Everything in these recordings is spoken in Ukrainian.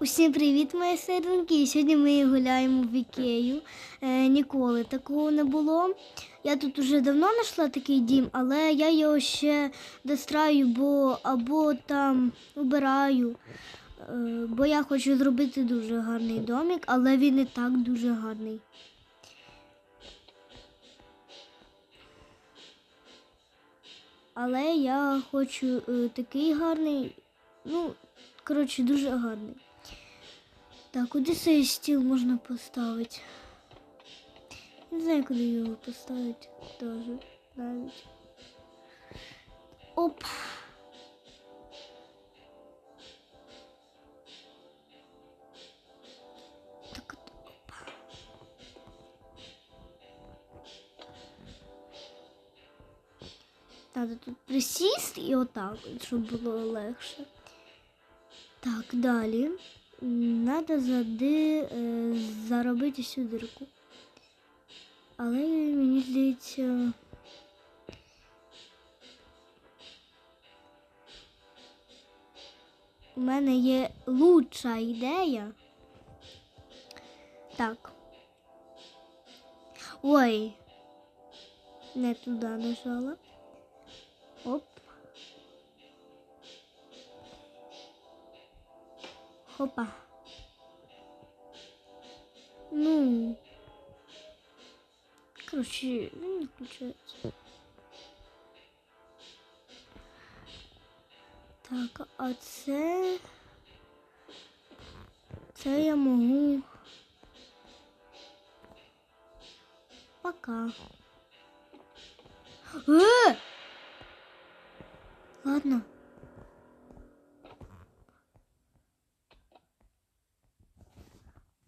Усім привіт, мої серденьки. Сьогодні ми гуляємо в Ікею. Е, ніколи такого не було. Я тут уже давно знайшла такий дім, але я його ще достраю, бо або там убираю. Е, бо я хочу зробити дуже гарний домик, але він і так дуже гарний. Але я хочу е, такий гарний, ну, коротше, дуже гарний. Так, куди цей стіл можна поставити? Не знаю, куди його поставити теж навіть. Оп. Так, от, оп. Надо тут присісти і отак, от, щоб було легше. Так, далі. Надо зади, е, заробити цю дирку. Але мені здається. У мене є лучша ідея. Так. Ой. Не туди нажала. Оп. Хопа. Ну. Короче, ну, не включается. Так, а це. Це я можу. Пока. Е! Ладно.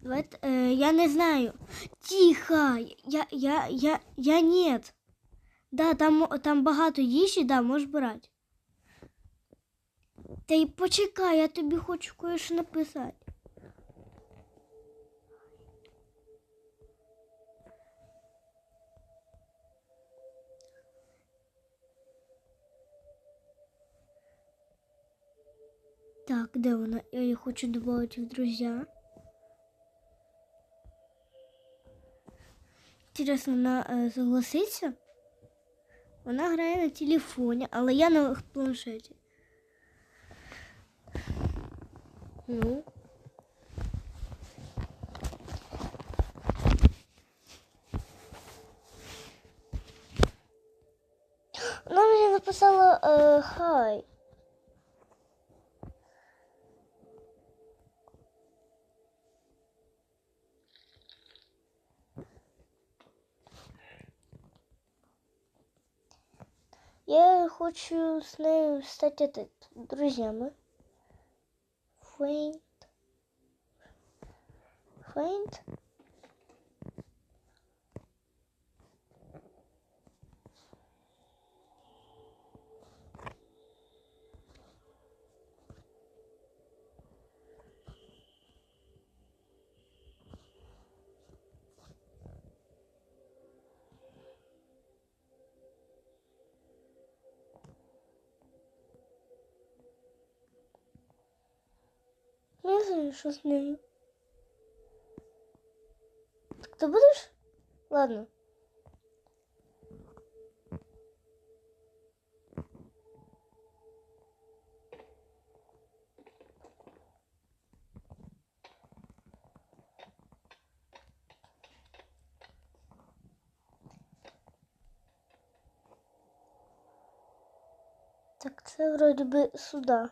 Давайте, э, я не знаю. Тихо. Я, я, я, я нет. Да, там, там багато їжі, да, можеш брати. Та й почекай, я тобі хочу кое-що написати. Так, де вона? Я її хочу додати в друзья. Інтересно, вона е, согласиться? Вона грає на телефоні, але я на планшеті. Ну. Вона мені написала е, хай. Я хочу с ней стать этот, друзьями. Фейнт. Фейнт. Не знаю, що з нею. Так ти будеш? Ладно. Так, це вроді би сюди.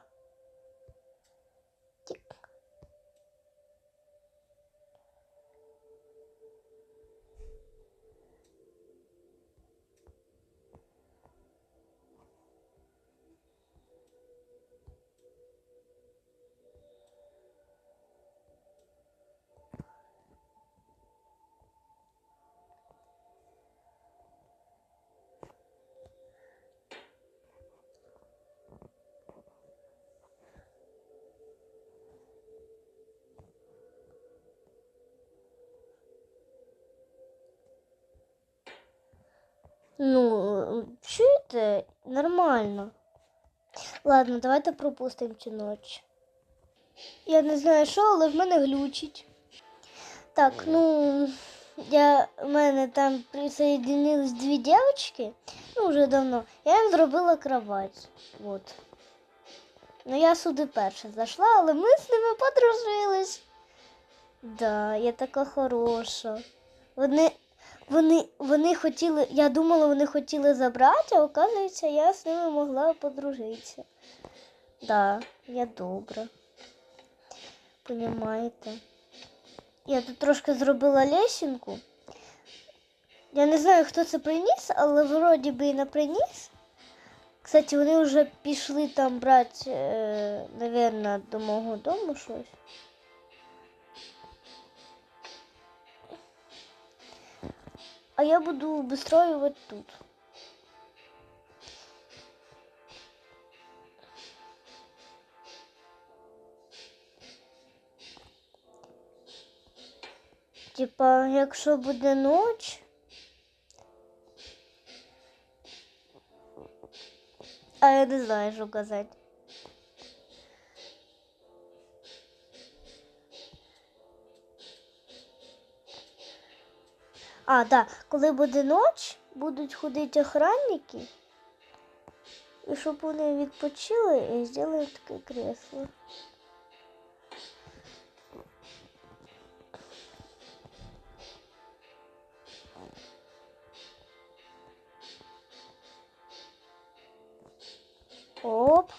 Ну, чуєте? Нормально. Ладно, давайте пропустимо цю ніч. Я не знаю що, але в мене глючить. Так, ну я в мене там присоединились дві дівчатки, ну вже давно. Я їм зробила кровать. Вот. Ну я сюди перша зайшла, але ми з ними подружились. Да, я така хороша. Вони, вони, вони хотіли, я думала, вони хотіли забрати, а оказується, я з ними могла подружитися. Да, я добра. Понімаєте? Я тут трошки зробила лесінку. Я не знаю, хто це приніс, але вроді би і не приніс. Кстати, вони вже пішли там брати, е, навірно, до мого дому щось. А я буду обустроювати тут. Типа, якщо буде ніч, а я не знаю, що казати. А, да, коли буде ніч, будуть ходити охранники. І щоб вони відпочили, і зроблю таке кресло. Оп.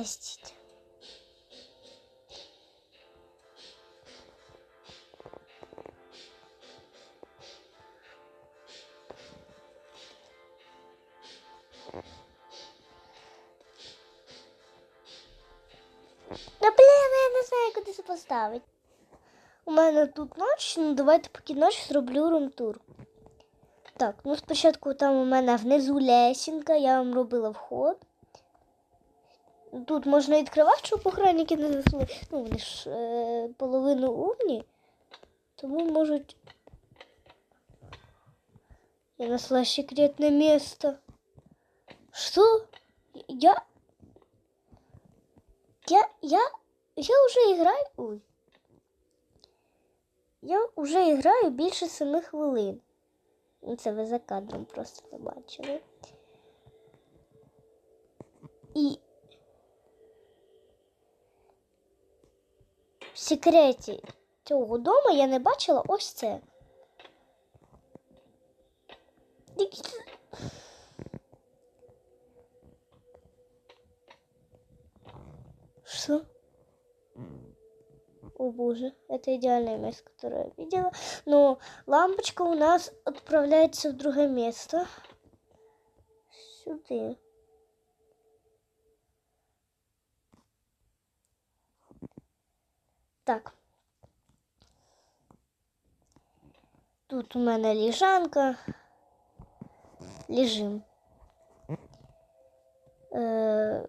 Подождите. Да блін, я не знаю, куди це поставити. У мене тут ніч, ну давайте поки ніч зроблю румтур. Так, ну спочатку там у мене внизу лесінка, я вам робила вход. Тут можна відкривати, щоб охранники не зайшли. Ну, вони ж е, половину умні, тому можуть. Я нашла секретное место. Что? Я... Я... Я... Я уже играю... Ой. Я уже граю більше семи хвилин. Ну, Це ви за кадром просто не бачили. І секреті цього дому я не бачила ось це. Что? О боже, это идеальное место, которое я видела. Но лампочка у нас отправляется в другое место. Сюда. Так. Тут у мене лежанка. Лежим. Э,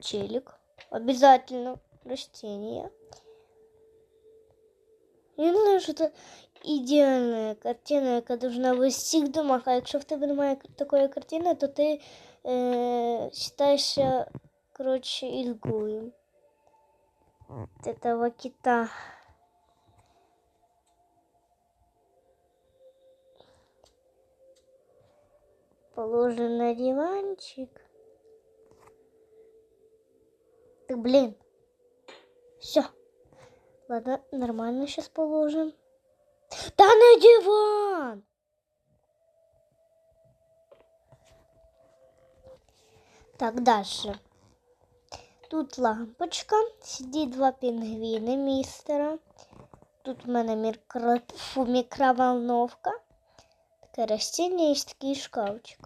челик. Обязательно растение. Я не знаю, що це ідеальна картина, яка должна бути в всіх домах. А якщо в тебе немає такої картини, то ти е, вважаєшся, коротше, ізгоєм. От этого кита. Положим на диванчик. Так, блин. Все. Ладно, нормально сейчас положим. Да на диван! Так, дальше. Тут лампочка, сидить два пінгвіни містера. Тут в мене мікро... Фу, мікроволновка. Таке растіння і такий шкафчик.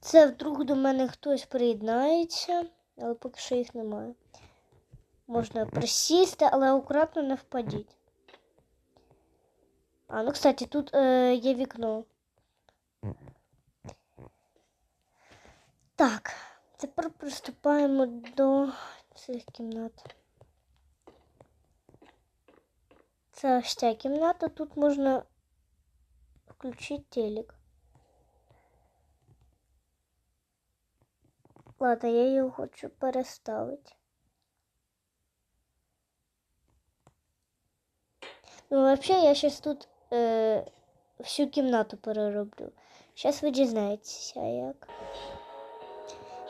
Це вдруг до мене хтось приєднається, але поки що їх немає. Можна присісти, але акуратно не впадіть. А, ну, кстати, тут е, є вікно. Так, тепер приступаємо до цих кімнат. Це ось ця кімната, тут можна включити телек. Ладно, я його хочу переставити. Ну, вообще, я сейчас тут е, всю кімнату перероблю. Сейчас ви дізнаєтеся, як.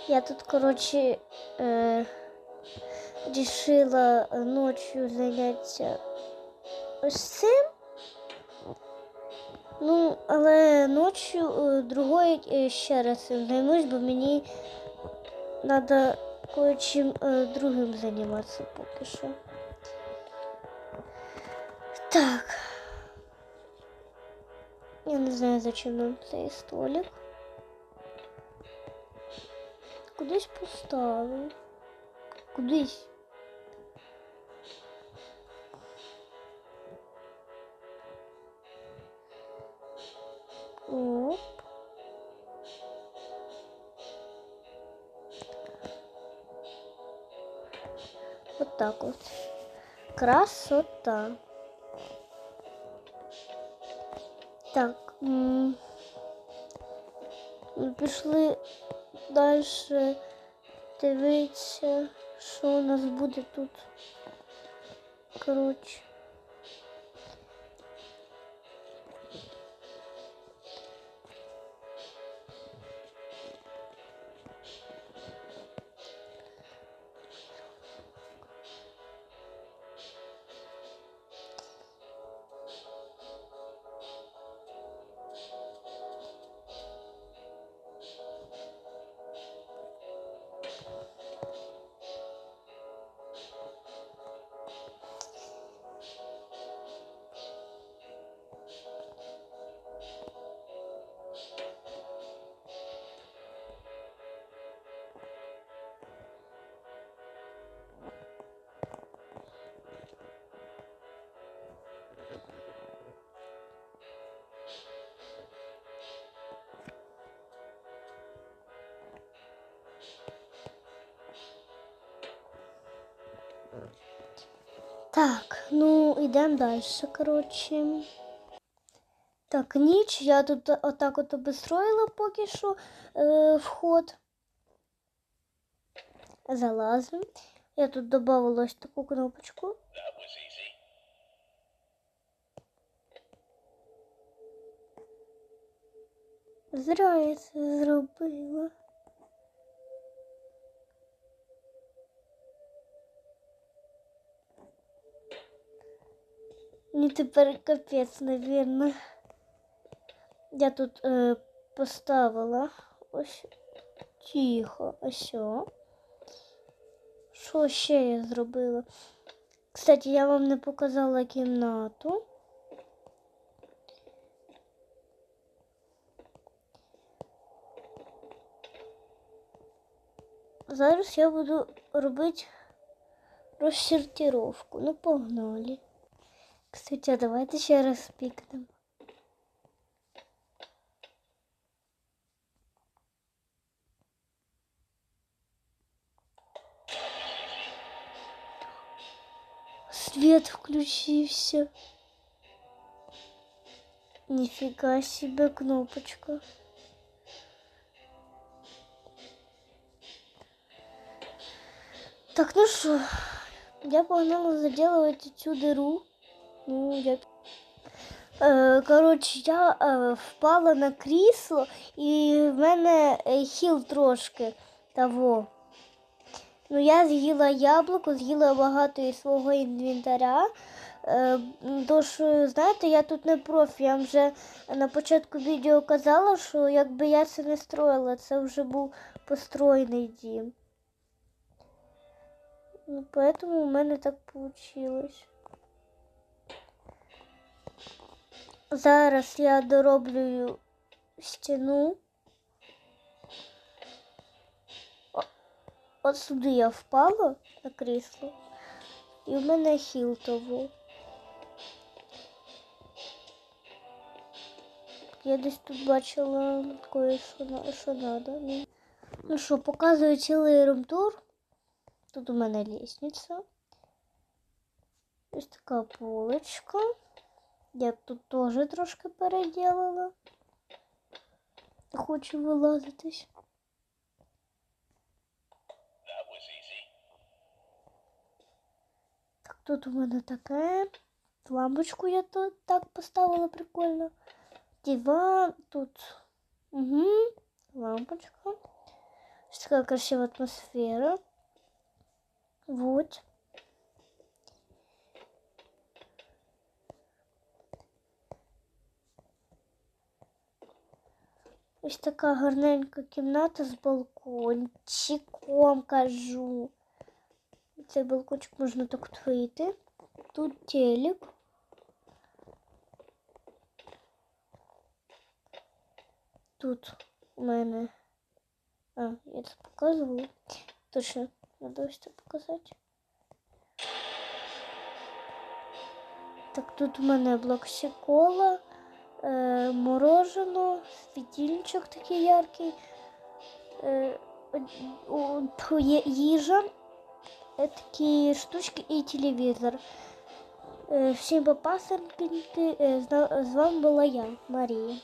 Я тут, коротше, е, рішила ночью зайнятися ось цим. Ну, але ночі е, другої е, ще раз займусь, бо мені треба кое-чим другим займатися поки що. Так. Я не знаю, зачем нам цей столик. Кудись поставив. Кудись. Оп. Вот так вот. Красота. Так. м, Ми пішли далі дивитися, що у нас буде тут. Коротше. Так, ну йдемо далі, коротше. Так, ніч. Я тут отак от обестроїла поки що е, вход. Залазимо. Я тут додавала ось таку кнопочку. Зря я це зробила. Мені тепер капець, навірно. Я тут е, поставила ось тихо, ось. о. Що ще я зробила? Кстати, я вам не показала кімнату. Зараз я буду робити розсортировку. Ну, погнали. Кстати, а давайте ще раз пікнемо. Свет включился. Нифига себе кнопочка. Так, ну что, я погнала заделывать эту дыру. Ну, я... Е, коротше, я е, впала на крісло і в мене е, хіл трошки того. Ну, я з'їла яблуко, з'їла багато із свого інвентаря. Е, тож, знаєте, я тут не профі. Я вже на початку відео казала, що якби я це не строїла, це вже був построєний дім. Ну, поэтому у мене так вийшло. Зараз я дороблюю стіну. От сюди я впала на крісло, і в мене хіл того. Я десь тут бачила кое що, що надо. Ну. Що, показую цілий румтур. Тут у мене лестниця. Ось така полочка. Я тут теж трошки переділила. Хочу вилазитись. Так, тут у мене таке. Лампочку я тут так поставила прикольно. Диван тут. Угу. Лампочка. Ось така красива атмосфера. Вот. Ось така гарненька кімната з балкончиком, кажу. Цей балкончик можна так от вийти. Тут телек. Тут у мене. А, я це показувала. Точно, надо ось це показати. Так, тут у мене блоксикола, е, морожено, світильничок такий яркий, е, є- їжа, е, такі штучки і телевізор. Е, всім попасеньки, е, з вами була я, Марія.